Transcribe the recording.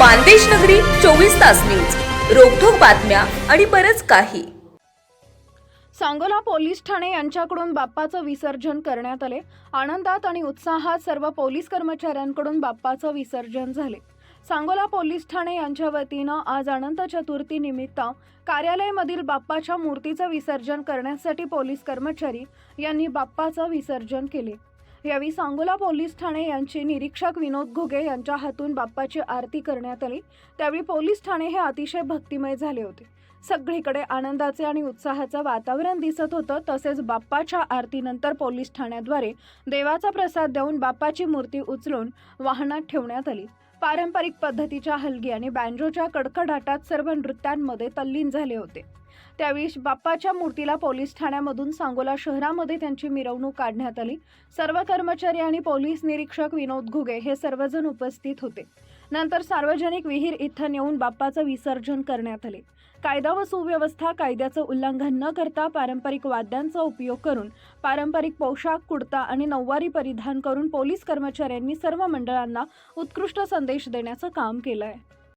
मानदेश नगरी चोवीस तास न्यूज. रोखोक बातम्या आणि बरच काही. सांगोला पोलीस ठाणे यांच्याकडून बाप्पाचं विसर्जन करण्यात आले. आनंदात आणि उत्साहात सर्व पोलीस कर्मचाऱ्यांकडून बाप्पाचं विसर्जन झाले. सांगोला पोलीस ठाणे यांच्या वतीनं आज अनंत चतुर्थी निमित्त कार्यालयामधील बाप्पाच्या मूर्तीचं विसर्जन करण्यासाठी पोलीस कर्मचारी यांनी बाप्पाचं विसर्जन केले. यावेळी सांगोला पोलीस ठाणे यांचे निरीक्षक विनोद घुगे यांच्या हातून बाप्पाची आरती करण्यात आली. त्यावेळी पोलीस ठाणे हे अतिशय भक्तिमय झाले होते. सगळीकडे आनंदाचे आणि उत्साहाचं वातावरण दिसत होतं. तसेच बाप्पाच्या आरतीनंतर पोलीस ठाण्याद्वारे देवाचा प्रसाद देऊन बाप्पाची मूर्ती उचलून वाहनात ठेवण्यात आली. पारंपरिक पद्धतीच्या हलगी आणि बँजोच्या कडकडाटात सर्व नृत्यांमध्ये तल्लीन झाले होते. त्यावेळी बाप्पाच्या मूर्तीला पोलीस ठाण्यामधून सांगोला शहरामध्ये त्यांची मिरवणूक काढण्यात आली. सर्व कर्मचारी आणि पोलीस निरीक्षक विनोद घुगे हे सर्वजण उपस्थित होते. नंतर सार्वजनिक विहीर इथं नेऊन बाप्पाचं विसर्जन करण्यात आले. कायदा व सुव्यवस्था कायद्याचं उल्लंघन न करता पारंपरिक वाद्यांचा उपयोग करून पारंपरिक पोशाख कुडता आणि नऊवारी परिधान करून पोलीस कर्मचाऱ्यांनी सर्व मंडळांना उत्कृष्ट संदेश देण्याचं काम केलं आहे